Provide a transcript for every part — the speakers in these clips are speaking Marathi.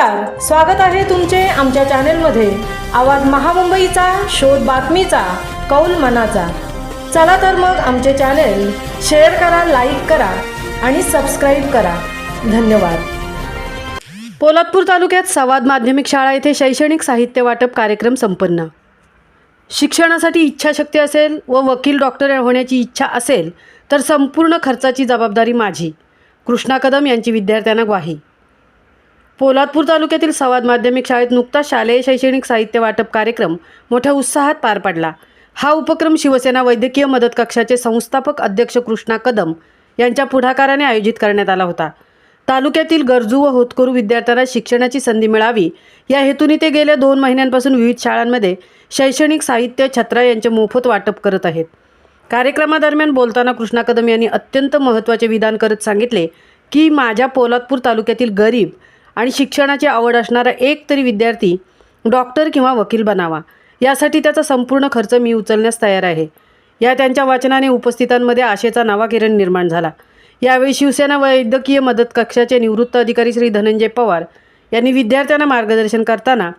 नमस्कार स्वागत आहे तुमचे आमच्या चॅनेलमध्ये. आवाज महामुंबईचा शोध बातमीचा कौल मनाचा. चला तर मग आमचे चॅनेल शेअर करा लाईक करा आणि सबस्क्राईब करा. धन्यवाद. पोलादपूर तालुक्यात सवाद माध्यमिक शाळा येथे शैक्षणिक साहित्य वाटप कार्यक्रम संपन्न. शिक्षणासाठी इच्छाशक्ती असेल व वकील डॉक्टर होण्याची इच्छा असेल तर संपूर्ण खर्चाची जबाबदारी माझी. कृष्णा कदम यांची विद्यार्थ्यांना ग्वाही. पोलादपूर तालुक्यातील संवाद माध्यमिक शाळेत नुकताच शालेय शैक्षणिक साहित्य वाटप कार्यक्रम मोठ्या उत्साहात पार पडला. हा उपक्रम शिवसेना वैद्यकीय मदत कक्षाचे संस्थापक अध्यक्ष कृष्णा कदम यांच्या पुढाकाराने आयोजित करण्यात आला होता. तालुक्यातील गरजू व होतकरू विद्यार्थ्यांना शिक्षणाची संधी मिळावी या हेतूने ते गेल्या दोन महिन्यांपासून विविध शाळांमध्ये शैक्षणिक साहित्य छत्रा यांचे मोफत वाटप करत आहेत. कार्यक्रमादरम्यान बोलताना कृष्णा कदम यांनी अत्यंत महत्त्वाचे विधान करत सांगितले की माझ्या पोलादपूर तालुक्यातील गरीब आणि शिक्षणाची आवड असणारा एक तरी विद्यार्थी डॉक्टर किंवा वकील बनावा. यासाठी त्याचा संपूर्ण खर्च मी उचलण्यास तयार आहे. या त्यांच्या वाचनाने उपस्थितांमध्ये आशेचा नवा किरण निर्माण झाला. यावेळी शिवसेना वैद्यकीय मदत कक्षाचे निवृत्त अधिकारी श्री धनंजय पवार यांनी विद्यार्थ्यांना मार्गदर्शन करताना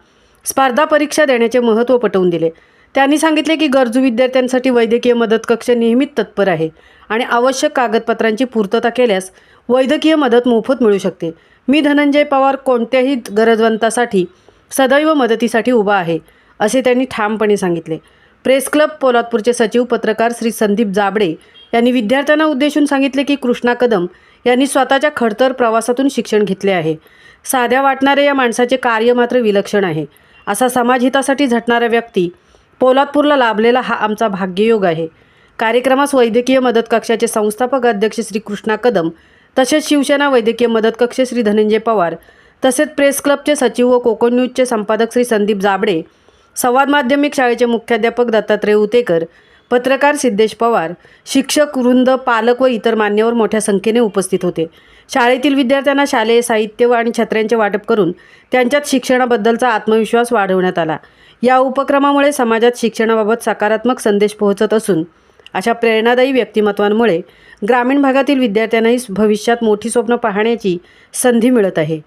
स्पर्धा परीक्षा देण्याचे महत्त्व पटवून दिले. त्यांनी सांगितले की गरजू विद्यार्थ्यांसाठी वैद्यकीय मदत कक्ष नेहमीच तत्पर आहे आणि आवश्यक कागदपत्रांची पूर्तता केल्यास वैद्यकीय मदत मोफत मिळू शकते. मी धनंजय पवार कोणत्याही गरजवंतासाठी सदैव मदतीसाठी उभा आहे असे त्यांनी ठामपणे सांगितले. प्रेस क्लब पोलादपूरचे सचिव पत्रकार श्री संदीप जाबडे यांनी विद्यार्थ्यांना उद्देशून सांगितले की कृष्णा कदम यांनी स्वतःच्या खडतर प्रवासातून शिक्षण घेतले आहे. साध्या वाटणाऱ्या या माणसाचे कार्य मात्र विलक्षण आहे. असा समाजहितासाठी झटणारा व्यक्ती पोलादपूरला लाभलेला हा आमचा भाग्ययोग आहे. कार्यक्रमास वैद्यकीय मदत कक्षाचे संस्थापक अध्यक्ष श्री कृष्णा कदम तसेच शिवसेना वैद्यकीय मदत कक्ष श्री धनंजय पवार तसेच प्रेस क्लबचे सचिव व कोकण न्यूजचे संपादक श्री संदीप जाबडे संवाद माध्यमिक शाळेचे मुख्याध्यापक दत्तात्रय उतेकर पत्रकार सिद्धेश पवार शिक्षक वृंद पालक व इतर मान्यवर मोठ्या संख्येने उपस्थित होते. शाळेतील विद्यार्थ्यांना शालेय साहित्य व आणि छत्र्यांचे वाटप करून त्यांच्यात शिक्षणाबद्दलचा आत्मविश्वास वाढवण्यात आला. या उपक्रमामुळे समाजात शिक्षणाबाबत सकारात्मक संदेश पोहोचत असून अशा प्रेरणादायी व्यक्तिमत्वांमुळे ग्रामीण भागातील विद्यार्थ्यांनाही भविष्यात मोठी स्वप्न पाहण्याची संधी मिळत आहे.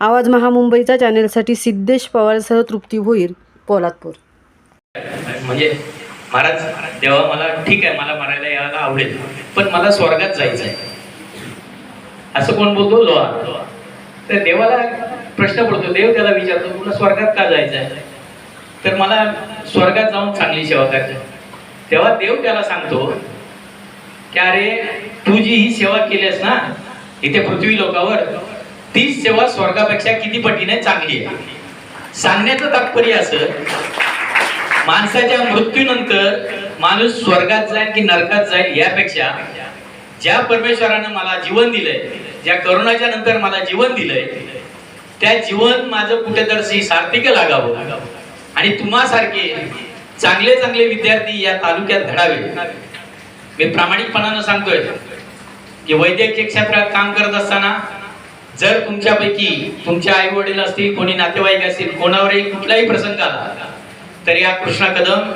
आवाज महामुंबईचा चॅनेलसाठी सिद्धेश पवारसह तृप्ती भोईर पोलादपूर. म्हणजे महाराज तेव्हा मला ठीक आहे मला मरायला यायला आवडेल पण मला स्वर्गात जायचं आहे असं कोण बोलतो? लोहा. लोहा तर देवाला प्रश्न पडतो देव त्याला विचारतो तुला स्वर्गात का जायचं आहे तर मला स्वर्गात जाऊन चांगली सेवा करायची. तेव्हा देव त्याला सांगतो की अरे तू जी ही सेवा केलीस ना इथे पृथ्वी लोकावर तीच सेवा स्वर्गापेक्षा किती पटीने चांगली आहे. सांगण्याचं तात्पर्य असं माणसाच्या मृत्यूनंतर माणूस स्वर्गात जाईल की नरकात जाईल यापेक्षा ज्या परमेश्वरानं मला जीवन दिलंय ज्या करोनाच्या नंतर मला जीवन दिलंय त्या जीवन माझं कुठेतरी सार्थक लागावं. आणि तुम्हासारखे चांगले चांगले विद्यार्थी या तालुक्यात घडावे. मी प्रामाणिकपणानं सांगतोय की वैद्यकीय क्षेत्रात काम करत असताना जर तुमच्यापैकी तुमच्या आई वडील असतील कोणी नातेवाईक असतील कोणावरही कुठलाही प्रसंग आला तर या कृष्णा कदम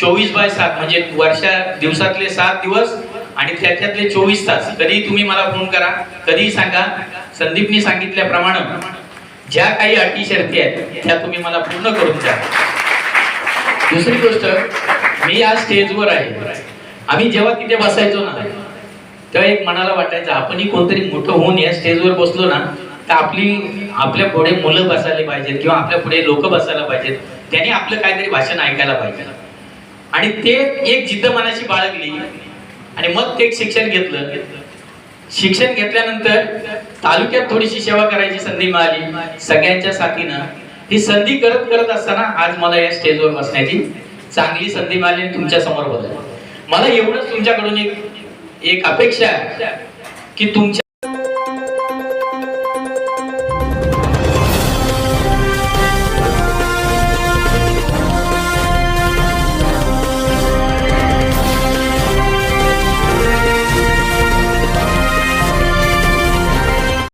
चोवीस बाय सात म्हणजे वर्षा दिवसातले सात दिवस आणि त्याच्यातले चोवीस तास कधी तुम्ही मला फोन करा कधीही सांगा. संदीपनी सांगितल्याप्रमाणे ज्या काही अटी शर्ती आहेत त्या तुम्ही मला पूर्ण करून द्या. दुसरी गोष्ट मी आज स्टेजवर आहे. आम्ही जेव्हा तिथे बसायचो ना तेव्हा एक मनाला वाटायचं आपणही कोणतरी मोठं होऊन या स्टेजवर बसलो ना तर आपली आपल्या पुढे मुलं बसायला पाहिजेत किंवा आपल्या पुढे लोक बसायला पाहिजेत. त्यांनी आपलं काहीतरी भाषण ऐकायला पाहिजे. आणि ते एक जिद्द मनाशी बाळगली. आणि मग ते एक शिक्षण घेतलं. शिक्षण घेतल्यानंतर तालुक्यात थोडीशी सेवा करायची संधी मिळाली. सगळ्यांच्या साथीनं ही संधी करत करत असताना आज मला या स्टेजवर बसण्याची चांगली संधी मिळाली आणि तुमच्यासमोर बसलो मला एवढंच तुमच्याकडून एक एक अपेक्षा आहे की तुमच्या